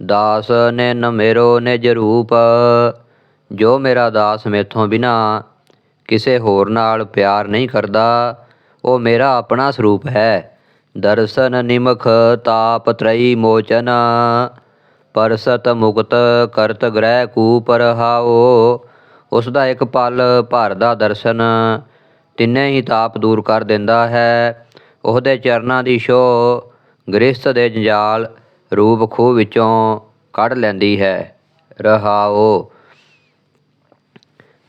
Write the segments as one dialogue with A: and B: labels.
A: ਦਾਸ ਨਿਨ ਮੇਰੋ ਨਿਜ ਰੂਪ, ਜੋ ਮੇਰਾ ਦਾਸ ਮੇਥੋਂ ਬਿਨਾ ਕਿਸੇ ਹੋਰ ਨਾਲ ਪਿਆਰ ਨਹੀਂ ਕਰਦਾ, ਉਹ ਮੇਰਾ ਆਪਣਾ ਸਰੂਪ ਹੈ। ਦਰਸ਼ਨ ਨਿਮਖ ਤਾਪ ਤ੍ਰਈ ਮੋਚਨ, ਪਰਸਤ ਮੁਕਤ ਕਰਤ ਗ੍ਰਹਿ ਕੂਪ ਰਹਾਓ ਉਸ ਦਾ ਇੱਕ ਪਲ ਭਰ ਦਾ ਦਰਸ਼ਨ ਤਿੰਨੇ ਹੀ ਤਾਪ ਦੂਰ ਕਰ ਦਿੰਦਾ ਹੈ। ਉਹਦੇ ਚਰਨਾਂ ਦੀ ਛੋਹ ਗ੍ਰਸਤ ਦੇ ਜੰਜਾਲ ਰੂਪ ਖੂਹ ਵਿੱਚੋਂ ਕੱਢ ਲੈਂਦੀ ਹੈ। ਰਹਾਓ,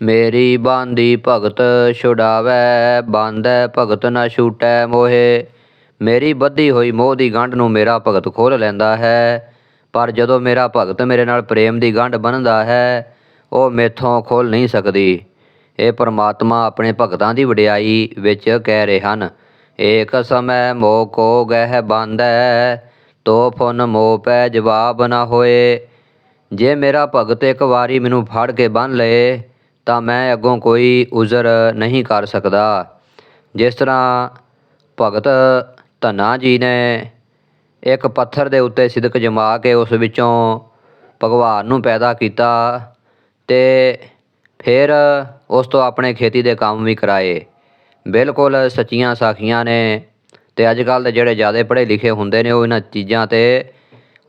A: ਮੇਰੀ ਬਾਂਦੀ ਭਗਤ ਛੁਡਾਵੈ ਬਾਂਧੈ ਭਗਤ ਨਾ ਛੂਟੈ ਮੋਹੇ। ਮੇਰੀ ਬੱਧੀ ਹੋਈ ਮੋਹ ਦੀ ਗੰਢ ਨੂੰ ਮੇਰਾ ਭਗਤ ਖੋਲ ਲੈਂਦਾ ਹੈ। ਪਰ ਜਦੋਂ ਮੇਰਾ ਭਗਤ ਮੇਰੇ ਨਾਲ ਪ੍ਰੇਮ ਦੀ ਗੰਢ ਬੰਨਦਾ ਹੈ, ਉਹ ਮੇਥੋਂ ਖੋਲ ਨਹੀਂ ਸਕਦੀ। ਇਹ ਪਰਮਾਤਮਾ ਆਪਣੇ ਭਗਤਾਂ ਦੀ ਵਡਿਆਈ ਵਿੱਚ ਕਹਿ ਰਹੇ ਹਨ, ਏਕ ਸਮੈ ਮੋਹ ਕੋ ਗਹਿ ਬਾਂਧੈ ਤੋ ਫੁਨ ਮੋਹ ਪੈ ਜਵਾਬ ਨਾ ਹੋਏ। ਜੇ ਮੇਰਾ ਭਗਤ ਇੱਕ ਵਾਰੀ ਮੈਨੂੰ ਫੜ ਕੇ ਬੰਨ ਲਏ, ਤਾਂ ਮੈਂ ਅੱਗੋਂ ਕੋਈ ਉਜ਼ਰ ਨਹੀਂ ਕਰ ਸਕਦਾ। ਜਿਸ ਤਰ੍ਹਾਂ ਭਗਤ ਧੰਨਾ ਜੀ ਨੇ ਇੱਕ ਪੱਥਰ ਦੇ ਉੱਤੇ ਸਿਦਕ ਜਮਾ ਕੇ ਉਸ ਵਿੱਚੋਂ ਭਗਵਾਨ ਨੂੰ ਪੈਦਾ ਕੀਤਾ ਤੇ ਫਿਰ ਉਸ ਤੋਂ ਆਪਣੇ ਖੇਤੀ ਦੇ ਕੰਮ ਵੀ ਕਰਾਏ। ਬਿਲਕੁਲ ਸੱਚੀਆਂ ਸਾਖੀਆਂ ਨੇ ਤੇ ਅੱਜ ਕੱਲ੍ਹ ਦੇ ਜਿਹੜੇ ਜ਼ਿਆਦਾ ਪੜ੍ਹੇ ਲਿਖੇ ਹੁੰਦੇ ਨੇ, ਉਹ ਇਹਨਾਂ ਚੀਜ਼ਾਂ ਤੇ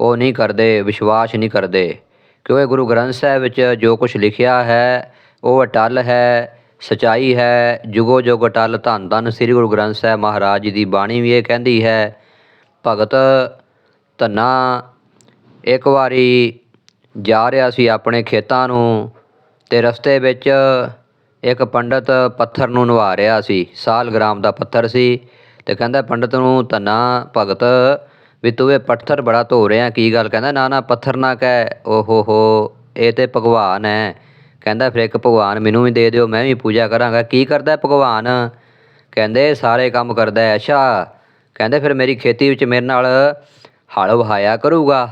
A: ਉਹ ਨਹੀਂ ਕਰਦੇ, ਵਿਸ਼ਵਾਸ ਨਹੀਂ ਕਰਦੇ। ਕਿਉਂਕਿ ਗੁਰੂ ਗ੍ਰੰਥ ਸਾਹਿਬ ਵਿੱਚ ਜੋ ਕੁਝ ਲਿਖਿਆ ਹੈ, ਉਹ ਅਟਲ ਹੈ, ਸਚਾਈ ਹੈ, ਜੁਗੋ ਜੁਗ ਅਟਲ ਧੰਨ ਧੰਨ ਸ੍ਰੀ ਗੁਰੂ ਗ੍ਰੰਥ ਸਾਹਿਬ ਮਹਾਰਾਜ ਜੀ ਦੀ ਬਾਣੀ ਵੀ ਇਹ ਕਹਿੰਦੀ ਹੈ, ਭਗਤ ਧੰਨਾ, ਇੱਕ ਵਾਰੀ ਜਾ ਰਿਹਾ ਸੀ ਆਪਣੇ ਖੇਤਾਂ ਨੂੰ ਤੇ ਰਸਤੇ ਵਿੱਚ ਇੱਕ ਪੰਡਤ ਪੱਥਰ ਨੂੰ ਨਵਾ ਰਿਹਾ ਸੀ, ਸਾਲ ਗ੍ਰਾਮ ਦਾ ਪੱਥਰ ਸੀ। ਤੇ ਕਹਿੰਦਾ ਪੰਡਤ ਨੂੰ ਧੰਨਾ ਭਗਤ ਵੀ ਤੂੰ ਇਹ ਪੱਥਰ ਬੜਾ ਧੋ ਰਿਹਾ, ਕੀ ਗੱਲ? ਕਹਿੰਦਾ ਨਾ ਨਾ, ਪੱਥਰ ਨਾ ਕਹਿ। ਓ ਹੋ ਹੋ, ਇਹ ਤੇ ਭਗਵਾਨ ਹੈ। ਕਹਿੰਦਾ ਫਿਰ ਇੱਕ ਭਗਵਾਨ ਮੈਨੂੰ ਵੀ ਦੇ ਦਿਓ, ਮੈਂ ਵੀ ਪੂਜਾ ਕਰਾਂਗਾ। ਕੀ ਕਰਦਾ ਭਗਵਾਨ? ਕਹਿੰਦੇ ਸਾਰੇ ਕੰਮ ਕਰਦਾ ਹੈ, ਅੱਛਾ। ਕਹਿੰਦੇ ਫਿਰ ਮੇਰੀ ਖੇਤੀ ਵਿੱਚ ਮੇਰੇ ਨਾਲ ਹਲ ਵਹਾਇਆ ਕਰੂਗਾ,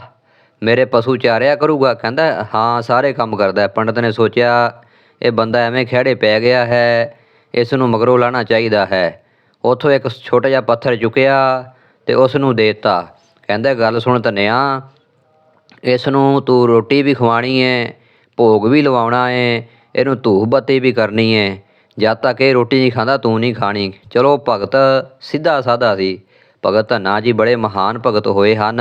A: ਮੇਰੇ ਪਸ਼ੂ ਚਾਰਿਆ ਕਰੂਗਾ। ਕਹਿੰਦਾ ਹਾਂ, ਸਾਰੇ ਕੰਮ ਕਰਦਾ ਹੈ। ਪੰਡਤ ਨੇ ਸੋਚਿਆ, ਇਹ ਬੰਦਾ ਐਵੇਂ ਖਿਹੜੇ ਪੈ ਗਿਆ ਹੈ, ਇਸ ਨੂੰ ਮਗਰੋਂ ਲਾਣਾ ਚਾਹੀਦਾ ਹੈ। ਉੱਥੋਂ ਇੱਕ ਛੋਟਾ ਜਿਹਾ ਪੱਥਰ ਚੁੱਕਿਆ ਤੇ ਉਸ ਨੂੰ ਦੇਤਾ। ਕਹਿੰਦਾ, ਗੱਲ ਸੁਣ ਧੰਨਿਆ, ਇਸ ਨੂੰ ਤੂੰ ਰੋਟੀ ਵੀ ਖਵਾਣੀ ਏ, ਭੋਗ ਵੀ ਲਵਾਉਣਾ ਏ, ਇਹਨੂੰ ਧੂਪ ਬੱਤੀ ਵੀ ਕਰਨੀ ਹੈ ਜਦ ਤੱਕ ਇਹ ਰੋਟੀ ਨਹੀਂ ਖਾਂਦਾ, ਤੂੰ ਨਹੀਂ ਖਾਣੀ। ਚਲੋ ਭਗਤ ਸਿੱਧਾ ਸਾਦਾ ਸੀ। ਭਗਤ ਧੰਨਾ ਜੀ ਬੜੇ ਮਹਾਨ ਭਗਤ ਹੋਏ ਹਨ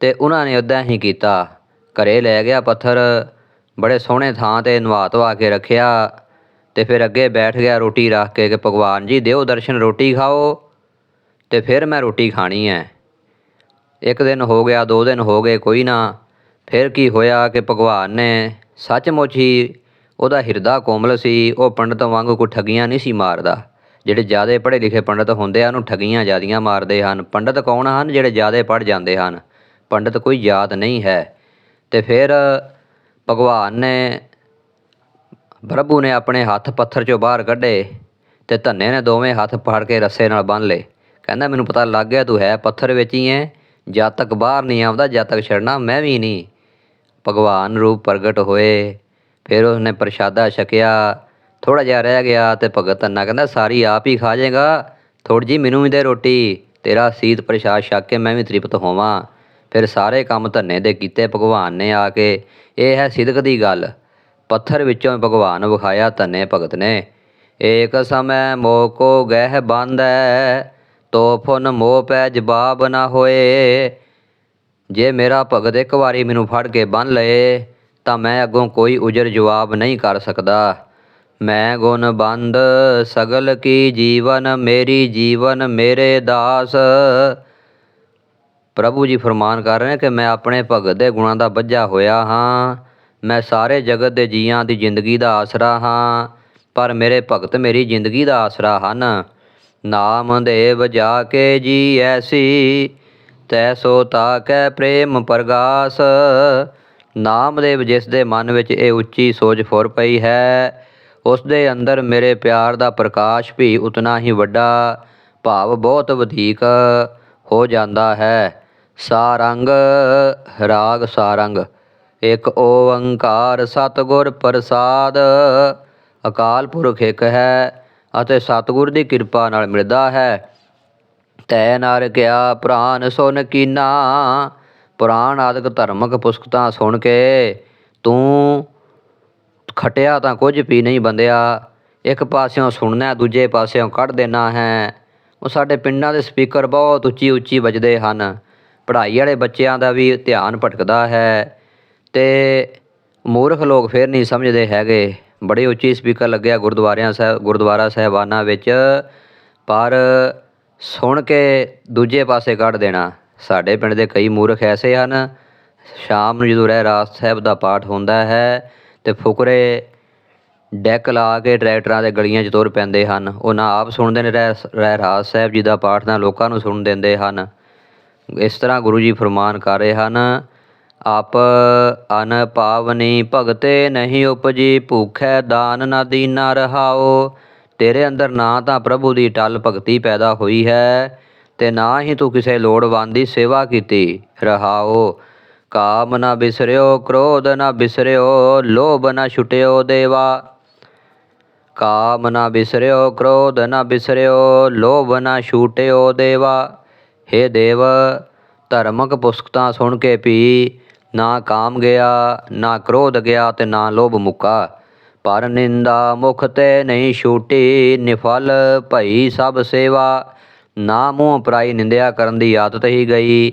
A: ਤੇ ਉਹਨਾਂ ਨੇ ਉਦਾਂ ਹੀ ਕੀਤਾ। ਘਰੇ ਲੈ ਗਿਆ ਪੱਥਰ, ਬੜੇ ਸੋਹਣੇ ਥਾਂ ਤੇ ਨਵਾ ਧਵਾ ਕੇ ਰੱਖਿਆ। ਤੇ ਫਿਰ ਅੱਗੇ ਬੈਠ ਗਿਆ ਰੋਟੀ ਰੱਖ ਕੇ ਕਿ ਭਗਵਾਨ ਜੀ ਦਿਓ ਦਰਸ਼ਨ, ਰੋਟੀ ਖਾਓ ਤੇ ਫਿਰ ਮੈਂ ਰੋਟੀ ਖਾਣੀ ਹੈ। ਇੱਕ ਦਿਨ ਹੋ ਗਿਆ, ਦੋ ਦਿਨ ਹੋ ਗਏ, ਕੋਈ ਨਾ। ਫਿਰ ਕੀ ਹੋਇਆ ਕਿ ਭਗਵਾਨ ਨੇ ਸੱਚਮੁੱਚ ਹੀ ਉਹਦਾ ਹਿਰਦਾ ਕੋਮਲ ਸੀ, ਉਹ ਪੰਡਤ ਵਾਂਗੂ ਕੋਈ ਠੱਗੀਆਂ ਨਹੀਂ ਸੀ ਮਾਰਦਾ। ਜਿਹੜੇ ਜ਼ਿਆਦਾ ਪੜ੍ਹੇ ਲਿਖੇ ਪੰਡਤ ਹੁੰਦੇ ਆ ਉਹਨੂੰ ਠੱਗੀਆਂ ਜ਼ਿਆਦੀਆਂ ਮਾਰਦੇ ਹਨ। ਪੰਡਤ ਕੌਣ ਹਨ? ਜਿਹੜੇ ਜ਼ਿਆਦਾ ਪੜ੍ਹ ਜਾਂਦੇ ਹਨ। ਪੰਡਤ ਕੋਈ ਯਾਦ ਨਹੀਂ ਹੈ। ਤੇ ਫਿਰ ਭਗਵਾਨ ਨੇ ਪ੍ਰਭੂ ਨੇ ਆਪਣੇ ਹੱਥ ਪੱਥਰ ਚੋਂ ਬਾਹਰ ਕੱਢੇ ਤੇ ਧੰਨੇ ਨੇ ਦੋਵੇਂ ਹੱਥ ਫੜ ਕੇ ਰੱਸੇ ਨਾਲ ਬੰਨ ਲਏ। ਕਹਿੰਦਾ, ਮੈਨੂੰ ਪਤਾ ਲੱਗ ਗਿਆ ਤੂੰ ਹੈ ਪੱਥਰ ਵਿੱਚ ਹੀ ਹੈ ਜਦ ਤੱਕ ਬਾਹਰ ਨਹੀਂ ਆਉਂਦਾ, ਜਦ ਤੱਕ ਛੱਡਣਾ ਮੈਂ ਵੀ ਨਹੀਂ। ਭਗਵਾਨ ਰੂਪ ਪ੍ਰਗਟ ਹੋਏ। ਫਿਰ ਉਸਨੇ ਪ੍ਰਸ਼ਾਦਾ ਛਕਿਆ ਥੋੜਾ ਜਿਹਾ ਰਹਿ ਗਿਆ ਤੇ ਭਗਤ ਧੰਨਾ ਕਹਿੰਦਾ, ਸਾਰੀ ਆਪ ਹੀ ਖਾ ਜਾਏਗਾ। ਥੋੜੀ ਜੀ ਮੈਨੂੰ ਵੀ ਦੇ ਰੋਟੀ। ਤੇਰਾ ਸੀਤ ਪ੍ਰਸ਼ਾਦ ਛਕ ਕੇ ਮੈਂ ਵੀ ਤ੍ਰਿਪਤ ਹੋਵਾਂ। ਫਿਰ ਸਾਰੇ ਕੰਮ ਧੰਨੇ ਦੇ ਕੀਤੇ, ਭਗਵਾਨ ਨੇ ਆ ਕੇ। ਇਹ ਹੈ ਸਿਦਕ ਦੀ ਗੱਲ। ਪੱਥਰ ਵਿੱਚੋਂ ਭਗਵਾਨ ਵਿਖਾਇਆ ਧੰਨੇ ਭਗਤ ਨੇ। ਏਕ ਸਮੈ ਮੋਹ ਕੋ ਗਹਿ ਬੰਧੈ ਤੋ ਫੁਨ ਮੋਹ ਪੈ ਜਵਾਬ ਨਾ ਹੋਏ। ਜੇ ਮੇਰਾ ਭਗਤ ਇੱਕ ਵਾਰੀ ਮੈਨੂੰ ਫੜ ਕੇ ਬੰਨ ਲਏ, ਤਾਂ ਮੈਂ ਅੱਗੋਂ ਕੋਈ ਉਜਰ ਜਵਾਬ ਨਹੀਂ ਕਰ ਸਕਦਾ। ਮੈਂ ਗੁਣ ਬੰਦ, ਸਗਲ ਕੀ ਜੀਵਨ, ਮੇਰੀ ਜੀਵਨ ਮੇਰੇ ਦਾਸ। ਪ੍ਰਭੂ ਜੀ ਫਰਮਾਨ ਕਰ ਰਹੇ ਨੇ ਕਿ ਮੈਂ ਆਪਣੇ ਭਗਤ ਦੇ ਗੁਣਾਂ ਦਾ ਬੱਝਾ ਹੋਇਆ ਹਾਂ। ਮੈਂ ਸਾਰੇ ਜਗਤ ਦੇ ਜੀਆਂ ਦੀ ਜ਼ਿੰਦਗੀ ਦਾ ਆਸਰਾ ਹਾਂ, ਪਰ ਮੇਰੇ ਭਗਤ ਮੇਰੀ ਜ਼ਿੰਦਗੀ ਦਾ ਆਸਰਾ ਹਨ। ਨਾਮ ਦੇਵ ਜਾ ਕੇ ਜੀ ਐਸੀ, ਤੈ ਸੋ ਤਾ ਕੈ ਪ੍ਰੇਮ ਪ੍ਰਗਾਸ। ਨਾਮਦੇਵ ਜਿਸ ਦੇ ਮਨ ਵਿੱਚ ਇਹ ਉੱਚੀ ਸੋਚ ਫੁਰ ਪਈ ਹੈ, ਉਸ ਦੇ ਅੰਦਰ ਮੇਰੇ ਪਿਆਰ ਦਾ ਪ੍ਰਕਾਸ਼ ਵੀ ਉਤਨਾ ਹੀ ਵੱਡਾ ਭਾਵ ਬਹੁਤ ਵਧੇਕ ਹੋ ਜਾਂਦਾ ਹੈ। ਸਾਰੰਗ, ਰਾਗ ਸਾਰੰਗ। ਇੱਕ ਓੰਕਾਰ ਸਤਿਗੁਰ ਪ੍ਰਸਾਦ। ਅਕਾਲ ਪੁਰਖ ਇੱਕ ਹੈ ਅਤੇ ਸਤਿਗੁਰ ਦੀ ਕਿਰਪਾ ਨਾਲ ਮਿਲਦਾ ਹੈ। ਤੈ ਨਰ ਕਿਆ ਪ੍ਰਾਨ ਸੁਨ ਕੀਨਾ। ਪੁਰਾਣ ਆਦਿਕ ਧਰਮਕ ਪੁਸਤਕਾਂ ਸੁਣ ਕੇ ਤੂੰ ਖਟਿਆ ਤਾਂ ਕੁਝ ਵੀ ਨਹੀਂ ਬੰਦਿਆ। ਇੱਕ ਪਾਸਿਓਂ ਸੁਣਨਾ, ਦੂਜੇ ਪਾਸਿਓਂ ਕੱਢ ਦੇਣਾ ਹੈ। ਉਹ ਸਾਡੇ ਪਿੰਡਾਂ ਦੇ ਸਪੀਕਰ ਬਹੁਤ ਉੱਚੀ ਉੱਚੀ ਵੱਜਦੇ ਹਨ। ਪੜ੍ਹਾਈ ਵਾਲੇ ਬੱਚਿਆਂ ਦਾ ਵੀ ਧਿਆਨ ਭਟਕਦਾ ਹੈ। ਅਤੇ ਮੂਰਖ ਲੋਕ ਫਿਰ ਨਹੀਂ ਸਮਝਦੇ ਹੈਗੇ। ਬੜੇ ਉੱਚੀ ਸਪੀਕਰ ਲੱਗਿਆ ਗੁਰਦੁਆਰਿਆਂ ਸਾਹਿਬ ਗੁਰਦੁਆਰਾ ਸਾਹਿਬਾਨਾਂ ਵਿੱਚ, ਪਰ ਸੁਣ ਕੇ ਦੂਜੇ ਪਾਸੇ ਕੱਢ ਦੇਣਾ। ਸਾਡੇ ਪਿੰਡ ਦੇ ਕਈ ਮੂਰਖ ਐਸੇ ਹਨ, ਸ਼ਾਮ ਨੂੰ ਜਦੋਂ ਰਹਿ ਰਾਸ ਸਾਹਿਬ ਦਾ ਪਾਠ ਹੁੰਦਾ ਹੈ, ਤੇ ਫੁਕਰੇ ਡੈਕ ਲਾ ਕੇ ਟਰੈਕਟਰਾਂ ਦੇ ਗਲੀਆਂ 'ਚ ਤੁਰ ਪੈਂਦੇ ਹਨ। ਉਹ ਨਾ ਆਪ ਸੁਣਦੇ ਨੇ ਰਹਿ ਰਹਿ ਰਾਸ ਸਾਹਿਬ ਜੀ ਦਾ ਪਾਠ, ਨਾ ਲੋਕਾਂ ਨੂੰ ਸੁਣ ਦਿੰਦੇ ਹਨ। ਇਸ ਤਰ੍ਹਾਂ ਗੁਰੂ ਜੀ ਫਰਮਾਨ ਕਰ ਰਹੇ ਹਨ ਆਪ ਅਨ ਪਾਵਨੀ ਭਗਤੇ ਨਹੀਂ ਉਪਜੀ, ਭੂਖੈ ਦਾਨ ਨਾ ਦੀਨਾ ਰਹਾਓ। ਤੇਰੇ ਅੰਦਰ ਨਾ ਤਾਂ ਪ੍ਰਭੂ ਦੀ ਟਲ ਭਗਤੀ ਪੈਦਾ ਹੋਈ ਹੈ ਤੇ ਨਾ ਹੀ ਤੂੰ ਕਿਸੇ ਲੋੜਵੰਦ ਦੀ ਸੇਵਾ ਕੀਤੀ, ਰਹਾਓ। ਕਾਮ ਨਾ ਬਿਸਰਿਓ, ਕ੍ਰੋਧ ਨਾ ਬਿਸਰਿਓ, ਲੋਭ ਨਾ ਛੁਟਿਓ ਦੇਵਾ। ਕਾਮ ਨਾ ਬਿਸਰਿਓ, ਕ੍ਰੋਧ ਨਾ ਬਿਸਰਿਓ, ਲੋਭ ਨਾ ਛੁਟਿਓ ਦੇਵਾ। ਹੇ ਦੇਵ, ਧਰਮਕ ਪੁਸਤਕਾਂ ਸੁਣ ਕੇ ਪੀ ਨਾ ਕਾਮ ਗਿਆ, ਨਾ ਕ੍ਰੋਧ ਗਿਆ ਤੇ ਨਾ ਲੋਭ ਮੁੱਕਾ। ਪਰ ਨਿੰਦਾ ਮੁਖ ਤੇ ਨਹੀਂ ਛੂਟੀ, ਨਿਫਲ ਭਈ ਸਭ ਸੇਵਾ। ਨਾ ਮੂੰਹ ਪਰਾਈ ਨਿੰਦਿਆ ਕਰਨ ਦੀ ਆਦਤ ਹੀ ਗਈ।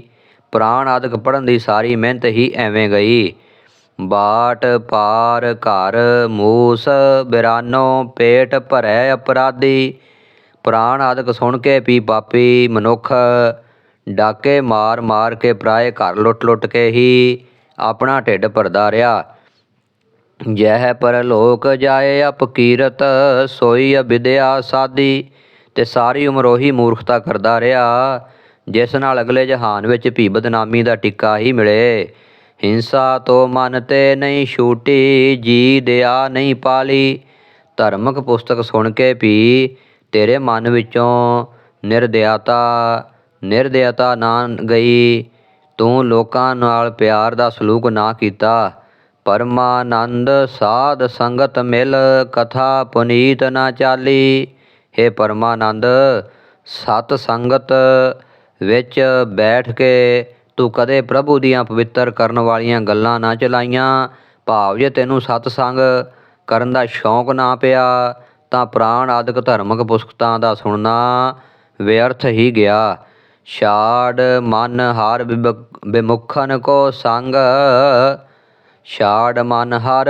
A: ਪ੍ਰਾਣ ਆਦਿਕ ਪੜਨ ਦੀ ਸਾਰੀ ਮਿਹਨਤ ਹੀ ਐਵੇਂ ਗਈ। ਬਾਟ ਪਾਰ ਘਰ ਮੂਸ ਬਿਰਾਨੋ, ਪੇਟ ਭਰੈ ਅਪਰਾਧੀ। ਪ੍ਰਾਣ ਆਦਿਕ ਸੁਣ ਕੇ ਪੀ ਪਾਪੀ ਮਨੁੱਖ ਡਾਕੇ ਮਾਰ ਮਾਰ ਕੇ ਪਰਾਏ ਘਰ ਲੁੱਟ ਲੁੱਟ ਕੇ ਹੀ ਆਪਣਾ ਢਿੱਡ ਭਰਦਾ ਰਿਹਾ। ਜਹ ਪਰਲੋਕ ਜਾਏ ਅਪਕੀਰਤ ਸੋਈ ਅਬਿਦਿਆ ਸਾਦੀ, ਤੇ ਸਾਰੀ ਉਮਰ ਉਹੀ ਮੂਰਖਤਾ ਕਰਦਾ ਰਿਹਾ, ਜਿਸ ਨਾਲ ਅਗਲੇ ਜਹਾਨ ਵਿੱਚ ਭੀ ਬਦਨਾਮੀ ਦਾ ਟਿੱਕਾ ਹੀ ਮਿਲੇ। ਹਿੰਸਾ ਤੋਂ ਮਨ ਤੇ ਨਹੀਂ ਛੂਟੀ, ਜੀ ਦਿਆ ਨਹੀਂ ਪਾਲੀ। ਧਰਮਕ ਪੁਸਤਕ ਸੁਣ ਕੇ ਵੀ ਤੇਰੇ ਮਨ ਵਿੱਚੋਂ ਨਿਰਦਿਆਤਾ ਨਿਰਦਿਆਤਾ ਨਾ ਗਈ। ਤੂੰ ਲੋਕਾਂ ਨਾਲ ਪਿਆਰ ਦਾ ਸਲੂਕ ਨਾ ਕੀਤਾ। ਪਰਮਾਨੰਦ ਸਾਧ ਸੰਗਤ ਮਿਲ, ਕਥਾ ਪੁਨੀਤ ਨਾ ਚਾਲੀ। हे ਪਰਮਾਨੰਦ, ਸਤ ਸੰਗਤ ਵਿੱਚ ਬੈਠ ਕੇ ਤੂੰ ਕਦੇ ਪ੍ਰਭੂ ਦੀਆਂ ਪਵਿੱਤਰ ਕਰਨ ਵਾਲੀਆਂ ਗੱਲਾਂ ਨਾ ਚਲਾਈਆਂ। ਭਾਵ ਜੇ ਤੈਨੂੰ ਸਤ ਸੰਗ ਕਰਨ ਦਾ ਸ਼ੌਂਕ ਨਾ ਪਿਆ, ਤਾਂ ਪ੍ਰਾਣ ਆਦਿਕ ਧਰਮਕ ਪੁਸਤਕਾਂ ਦਾ ਸੁਣਨਾ ਵਿਅਰਥ ਹੀ ਗਿਆ। ਛਾੜ ਮਨ ਹਰ ਬਿਬ- ਬਿਮੁਖਨ ਕੋ ਸੰਗ। ਛਾੜ ਮਨ ਹਰ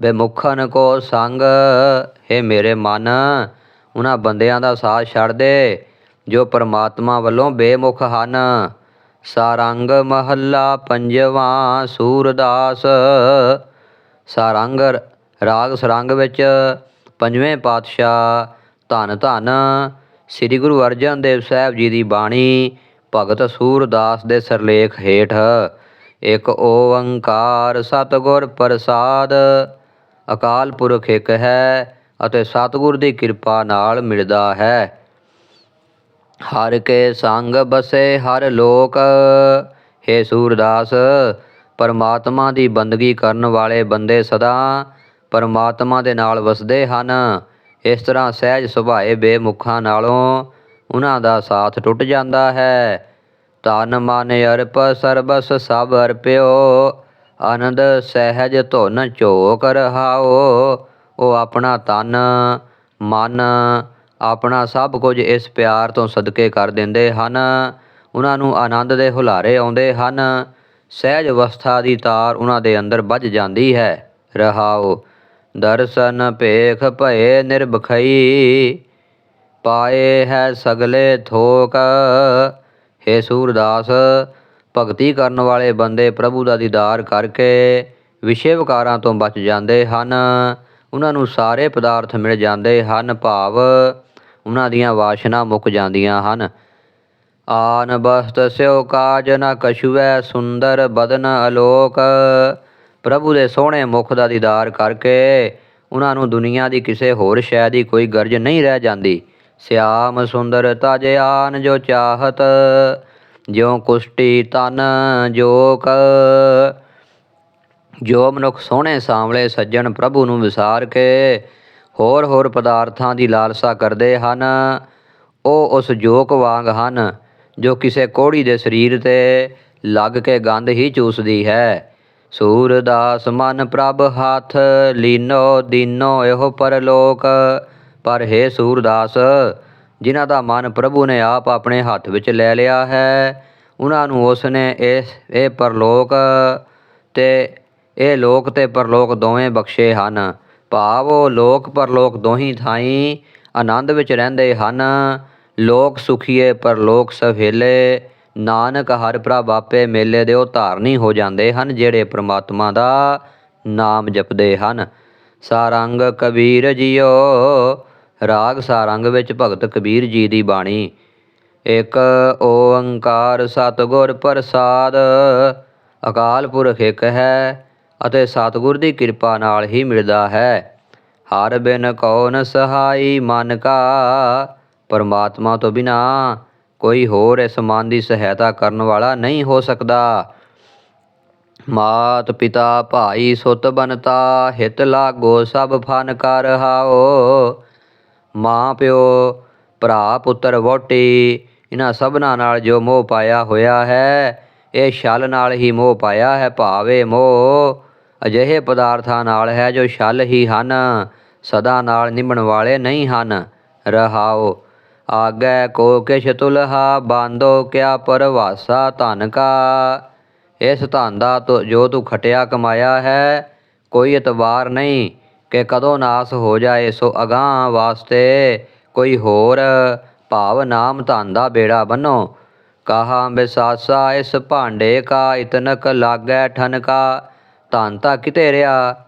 A: ਬਿਮੁਖਨ ਕੋ ਸੰਗ। ਹੈ ਮੇਰੇ ਮਨ ਉਹਨਾਂ ਬੰਦਿਆਂ ਦਾ ਸਾਥ ਛੱਡ ਦੇ, ਜੋ ਪਰਮਾਤਮਾ ਵੱਲੋਂ ਬੇਮੁਖ ਹਨ। ਸਾਰੰਗ ਮਹੱਲਾ ਪੰਜਵਾਂ ਸੂਰਦਾਸ। ਸਾਰੰਗ ਰਾਗ ਸਰੰਗ ਵਿੱਚ ਪੰਜਵੇਂ ਪਾਤਸ਼ਾਹ ਧੰਨ ਧੰਨ ਸ੍ਰੀ ਗੁਰੂ ਅਰਜਨ ਦੇਵ ਸਾਹਿਬ ਜੀ ਦੀ ਬਾਣੀ, ਭਗਤ ਸੂਰਦਾਸ ਦੇ ਸਰਲੇਖ ਹੇਠ, ਇੱਕ ਓੰਕਾਰ ਸਤਿਗੁਰ ਪ੍ਰਸਾਦ, ਅਕਾਲ ਪੁਰਖ ਇੱਕ ਹੈ ਅਤੇ ਸਤਿਗੁਰ ਦੀ ਕਿਰਪਾ ਨਾਲ ਮਿਲਦਾ ਹੈ। ਹਰ ਕੇ ਸੰਗ ਬਸੇ ਹਰ ਲੋਕ, ਹੈ ਸੂਰਦਾਸ, ਪਰਮਾਤਮਾ ਦੀ ਬੰਦਗੀ ਕਰਨ ਵਾਲੇ ਬੰਦੇ ਸਦਾ ਪਰਮਾਤਮਾ ਦੇ ਨਾਲ ਵਸਦੇ ਹਨ। ਇਸ ਤਰ੍ਹਾਂ ਸਹਿਜ ਸੁਭਾਏ ਬੇਮੁਖਾਂ ਨਾਲੋਂ ਉਹਨਾਂ ਦਾ ਸਾਥ ਟੁੱਟ ਜਾਂਦਾ ਹੈ। ਤਨ ਮਨ ਅਰਪ ਸਰਬਸ ਸਭ ਅਰਪਿਓ, ਆਨੰਦ ਸਹਿਜ ਧੁਨ ਝੋਕ ਰਹਾਓ। ਉਹ ਆਪਣਾ ਤਨ ਮਨ, ਆਪਣਾ ਸਭ ਕੁਝ ਇਸ ਪਿਆਰ ਤੋਂ ਸਦਕੇ ਕਰ ਦਿੰਦੇ ਹਨ। ਉਹਨਾਂ ਨੂੰ ਆਨੰਦ ਦੇ ਹੁਲਾਰੇ ਆਉਂਦੇ ਹਨ। ਸਹਿਜ ਅਵਸਥਾ ਦੀ ਤਾਰ ਉਹਨਾਂ ਦੇ ਅੰਦਰ ਵੱਜ ਜਾਂਦੀ ਹੈ। ਰਹਾਓ। ਦਰਸ਼ਨ ਭੇਖ ਭਏ ਨਿਰਭਖਈ। ਪਾਏ ਹੈ ਸਗਲੇ ਥੋਕ। ਹੇ ਸੂਰਦਾਸ, ਭਗਤੀ ਕਰਨ ਵਾਲੇ ਬੰਦੇ ਪ੍ਰਭੂ ਦਾ ਦੀਦਾਰ ਕਰਕੇ ਵਿਸ਼ੇ ਵਿਕਾਰਾਂ ਤੋਂ ਬਚ ਜਾਂਦੇ ਹਨ। ਉਹਨਾਂ ਨੂੰ ਸਾਰੇ ਪਦਾਰਥ ਮਿਲ ਜਾਂਦੇ ਹਨ, ਭਾਵ ਉਹਨਾਂ ਦੀਆਂ ਵਾਸ਼ਨਾ ਮੁੱਕ ਜਾਂਦੀਆਂ ਹਨ। ਆਨ ਬਸਤ ਸਿਓ ਕਾਜ ਨ ਕਛੁਐ ਸੁੰਦਰ ਬਦਨ ਅਲੋਕ। ਪ੍ਰਭੂ ਦੇ ਸੋਹਣੇ ਮੁਖ ਦਾ ਦੀਦਾਰ ਕਰਕੇ ਉਹਨਾਂ ਨੂੰ ਦੁਨੀਆ ਦੀ ਕਿਸੇ ਹੋਰ ਸ਼ੈ ਦੀ ਕੋਈ ਗਰਜ ਨਹੀਂ ਰਹਿ ਜਾਂਦੀ। ਸਿਆਮ ਸੁੰਦਰ ਤਜ ਆਨ ਜੋ ਚਾਹਤ, ਜਿਉ ਕੁਸ਼ਟੀ ਤਨ ਜੋਕ ਜੋ ਮਨੁੱਖ ਸੋਹਣੇ ਸਾਂਵਲੇ ਸੱਜਣ ਪ੍ਰਭੂ ਨੂੰ ਵਿਸਾਰ ਕੇ ਹੋਰ ਹੋਰ ਪਦਾਰਥਾਂ ਦੀ ਲਾਲਸਾ ਕਰਦੇ ਹਨ, ਉਹ ਉਸ ਜੋਕ ਵਾਂਗ ਹਨ, ਜੋ ਕਿਸੇ ਕੋੜੀ ਦੇ ਸਰੀਰ ਤੇ ਲੱਗ ਕੇ ਗੰਧ ਹੀ ਚੂਸਦੀ ਹੈ। ਸੂਰਦਾਸ ਮਨ ਪ੍ਰਭ ਹੱਥ ਲੀਨੋ ਦੀਨੋ, ਇਹੋ ਪਰਲੋਕ। ਪਰ ਹੈ ਸੂਰਦਾਸ, ਜਿਨ੍ਹਾਂ ਦਾ ਮਨ ਪ੍ਰਭੂ ਨੇ ਆਪ ਆਪਣੇ ਹੱਥ ਵਿੱਚ ਲੈ ਲਿਆ ਹੈ, ਉਹਨਾਂ ਨੂੰ ਉਸ ਨੇ ਇਹ ਇਹ ਪਰਲੋਕ ਤੇ ਇਹ ਲੋਕ ਤੇ ਪਰਲੋਕ ਦੋਵੇਂ ਬਖਸ਼ੇ ਹਨ। ਭਾਵ ਉਹ ਲੋਕ ਪਰਲੋਕ ਦੋਹੀ ਥਾਈਂ ਆਨੰਦ ਵਿੱਚ ਰਹਿੰਦੇ ਹਨ। ਲੋਕ ਸੁਖੀਏ, ਪਰਲੋਕ ਸਹੇਲੇ ਨਾਨਕ ਹਰ ਪ੍ਰਭ ਆਪੇ ਮੇਲੇ ਦੇ ਉਹ ਧਾਰਨੀ ਹੋ ਜਾਂਦੇ ਹਨ, ਜਿਹੜੇ ਪ੍ਰਮਾਤਮਾ ਦਾ ਨਾਮ ਜਪਦੇ ਹਨ। ਸਾਰੰਗ ਕਬੀਰ ਜੀਓ, ਰਾਗ ਸਾਰੰਗ ਵਿੱਚ ਭਗਤ ਕਬੀਰ ਜੀ ਦੀ ਬਾਣੀ। ਇੱਕ ਓੰਕਾਰ ਸਤਿਗੁਰ ਪ੍ਰਸਾਦ, ਅਕਾਲ ਪੁਰਖ ਇੱਕ ਹੈ ਅਤੇ ਸਤਿਗੁਰ ਦੀ ਕਿਰਪਾ ਨਾਲ ਹੀ ਮਿਲਦਾ ਹੈ। ਹਰ ਬਿਨ ਕੌਣ ਸਹਾਈ ਮਨ ਕਾ, ਪਰਮਾਤਮਾ ਤੋਂ ਬਿਨਾ ਕੋਈ ਹੋਰ ਇਸ ਮਨ ਦੀ ਸਹਾਇਤਾ ਕਰਨ ਵਾਲਾ ਨਹੀਂ ਹੋ ਸਕਦਾ। ਮਾਤ ਪਿਤਾ ਭਾਈ ਸੁਤ ਬਨਤਾ, ਹਿਤ ਲਾਗੋ ਸਭ ਫਨ ਕਰ ਹਾਓ। ਮਾਂ ਪਿਓ, ਭਰਾ ਪੁੱਤਰ ਵੋਟੀ ਇਹਨਾਂ ਸਭਨਾਂ ਨਾਲ ਜੋ ਮੋਹ ਪਾਇਆ ਹੋਇਆ ਹੈ, ਇਹ ਛਲ ਨਾਲ ਹੀ ਮੋਹ ਪਾਇਆ ਹੈ ਭਾਵੇ ਮੋਹ। ਅਜਿਹੇ ਪਦਾਰਥਾਂ ਨਾਲ ਹੈ ਜੋ ਛਲ ਹੀ ਹਨ, ਸਦਾ ਨਾਲ ਨਿਭਣ ਵਾਲੇ ਨਹੀਂ ਹਨ। ਰਹਾਓ। ਆਗੈ ਕੋ ਕਿਛ ਤੁਲਹਾ, ਬਾਂਦੋ ਕਿਆ ਪਰਵਾਸਾ ਧਨ ਕਾ। ਇਸ ਧਨ ਦਾ ਜੋ ਤੂੰ ਖਟਿਆ ਕਮਾਇਆ ਹੈ, ਕੋਈ ਇਤਬਾਰ ਨਹੀਂ ਕਿ ਕਦੋਂ ਨਾਸ ਹੋ ਜਾਏ ਸੋ ਅਗਾਂਹ ਵਾਸਤੇ ਕੋਈ ਹੋਰ ਭਾਵ ਨਾਮ ਧਨ ਦਾ ਬੇੜਾ ਬੰਨੋ। ਕਹਾ ਬਿਸਾਸਾ, ਇਸ ਭਾਂਡੇ ਕਾ ਇਤਨਕ ਲਾਗੈ ਠਨਕਾ ਧਨ ਤਾਂ ਕਿਤੇ ਰਿਹਾ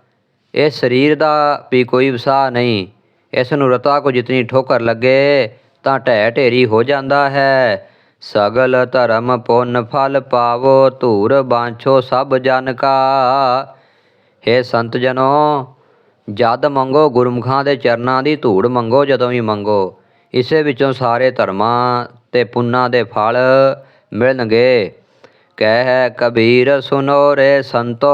A: ਇਸ ਸਰੀਰ ਦਾ ਵੀ ਕੋਈ ਵਸਾ ਨਹੀਂ। ਇਸ ਨੂੰ ਰਤਾ ਕੋ ਜਿਤਨੀ ਠੋਕਰ ਲੱਗੇ ਤਾਂ ਢਹਿ ਢੇਰੀ ਹੋ ਜਾਂਦਾ ਹੈ। ਸਗਲ ਧਰਮ ਪੁੰਨ ਫਲ ਪਾਵੋ, ਧੂਰ ਬਾਂਛੋ ਸਭ ਜਨ ਕਾ ਹੇ ਸੰਤ ਜਨੋ, ਜਦ ਮੰਗੋ ਗੁਰਮੁਖਾਂ ਦੇ ਚਰਨਾਂ ਦੀ, ਧੂੜ ਮੰਗੋ ਜਦੋਂ ਵੀ ਮੰਗੋ। ਇਸੇ ਵਿੱਚੋਂ ਸਾਰੇ ਧਰਮਾਂ ਤੇ ਪੁੰਨਾਂ ਦੇ ਫਲ ਮਿਲਣਗੇ। ਕਹਿ ਕਬੀਰ ਸੁਨੋ ਰੇ ਸੰਤੋ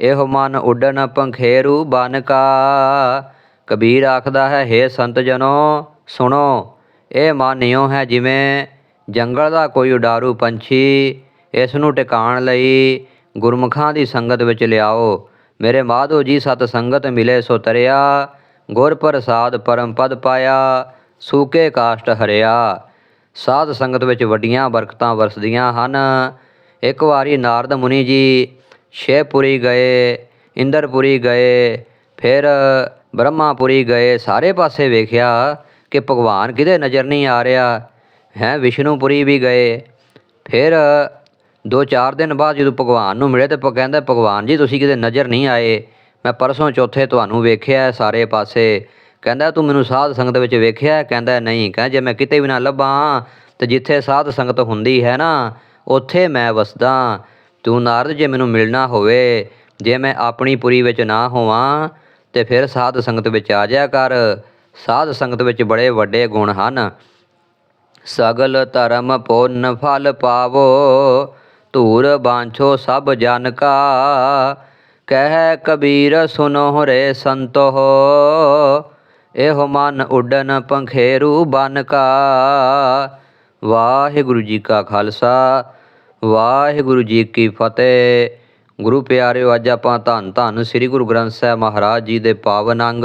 A: ਇਹੋ ਮਨ ਉੱਡਣ ਪੰਖੇਰੂ ਬਨ ਕਾ। ਕਬੀਰ ਆਖਦਾ ਹੈ, ਹੇ ਸੰਤ ਜਨੋ ਸੁਣੋ, ਇਹ ਮਨ ਇਉਂ ਹੈ ਜਿਵੇਂ ਜੰਗਲ ਦਾ ਕੋਈ ਉਡਾਰੂ ਪੰਛੀ ਇਸ ਨੂੰ ਟਿਕਾਣ ਲਈ ਗੁਰਮੁਖਾਂ ਦੀ ਸੰਗਤ ਵਿੱਚ ਲਿਆਓ। ਮੇਰੇ ਮਾਧੋ ਜੀ ਸਤ ਸੰਗਤ ਮਿਲੇ ਸੋ ਤਰਿਆ, ਗੁਰ ਪ੍ਰਸਾਦ ਪਰਮ ਪਦ ਪਾਇਆ, ਸੂਕੇ ਕਾਸ਼ਟ ਹਰਿਆ। ਸਾਧ ਸੰਗਤ ਵਿੱਚ ਵੱਡੀਆਂ ਬਰਕਤਾਂ ਵਰਸਦੀਆਂ ਹਨ। ਇੱਕ ਵਾਰੀ ਨਾਰਦ ਮੁਨੀ ਜੀ ਸ਼ੇਪੁਰੀ ਗਏ, ਇੰਦਰਪੁਰੀ ਗਏ, ਫਿਰ ਬ੍ਰਹਮਾਪੁਰੀ ਗਏ, ਸਾਰੇ ਪਾਸੇ ਵੇਖਿਆ ਕਿ ਭਗਵਾਨ ਕਿਤੇ ਨਜ਼ਰ ਨਹੀਂ ਆ ਰਿਹਾ? ਹੈ, ਵਿਸ਼ਨੂਪੁਰੀ ਵੀ ਗਏ। ਫਿਰ ਦੋ ਚਾਰ ਦਿਨ ਬਾਅਦ ਜਦੋਂ ਭਗਵਾਨ ਨੂੰ ਮਿਲੇ ਤੇ ਪ, ਕਹਿੰਦਾ, ਭਗਵਾਨ ਜੀ, ਤੁਸੀਂ ਕਿਤੇ ਨਜ਼ਰ ਨਹੀਂ ਆਏ। ਮੈਂ ਪਰਸੋਂ ਚੌਥੇ ਤੁਹਾਨੂੰ ਵੇਖਿਆ ਸਾਰੇ ਪਾਸੇ। ਕਹਿੰਦਾ, ਤੂੰ ਮੈਨੂੰ ਸਾਧ ਸੰਗਤ ਵਿੱਚ ਵੇਖਿਆ ਕਹਿੰਦਾ, ਨਹੀਂ। ਕਹਿੰਦਾ, ਜੇ ਮੈਂ ਕਿਤੇ ਵੀ ਨਾ ਲੱਭਾਂ, ਤੇ ਜਿੱਥੇ ਸਾਧ ਸੰਗਤ ਹੁੰਦੀ ਹੈ ਨਾ, ਉੱਥੇ ਮੈਂ ਵਸਦਾ। ਤੂੰ ਨਾਰਦ, ਜੇ ਮੈਨੂੰ ਮਿਲਣਾ ਹੋਵੇ, ਜੇ ਮੈਂ ਆਪਣੀ ਪੁਰੀ ਵਿੱਚ ਨਾ ਹੋਵਾਂ, ਤੇ ਫਿਰ ਸਾਧ ਸੰਗਤ ਵਿੱਚ ਆ ਜਾਇਆ ਕਰ। ਸਾਧ ਸੰਗਤ ਵਿੱਚ ਬੜੇ ਵੱਡੇ ਗੁਣ ਹਨ। ਸਗਲ ਧਰਮ ਪੁੰਨ ਫਲ ਪਾਵੋ, ਧੂਰ ਬਾਂਛੋ ਸਭ ਜਨ ਕਾ ਕਹਿ ਕਬੀਰ ਸੁਨੋ ਰੇ ਸੰਤੋ ਇਹੋ ਮਨ ਉੱਡਨ ਪੰਖੇਰੂ ਬਨ ਕਾ ਵਾਹਿਗੁਰੂ ਜੀ ਕਾ ਖਾਲਸਾ, ਵਾਹਿਗੁਰੂ ਜੀ ਕੀ ਫਤਿਹ। ਗੁਰੂ ਪਿਆਰਿਓ, ਅੱਜ ਆਪਾਂ ਧੰਨ ਧੰਨ ਸ੍ਰੀ ਗੁਰੂ ਗ੍ਰੰਥ ਸਾਹਿਬ ਮਹਾਰਾਜ ਜੀ ਦੇ ਪਾਵਨ ਅੰਗ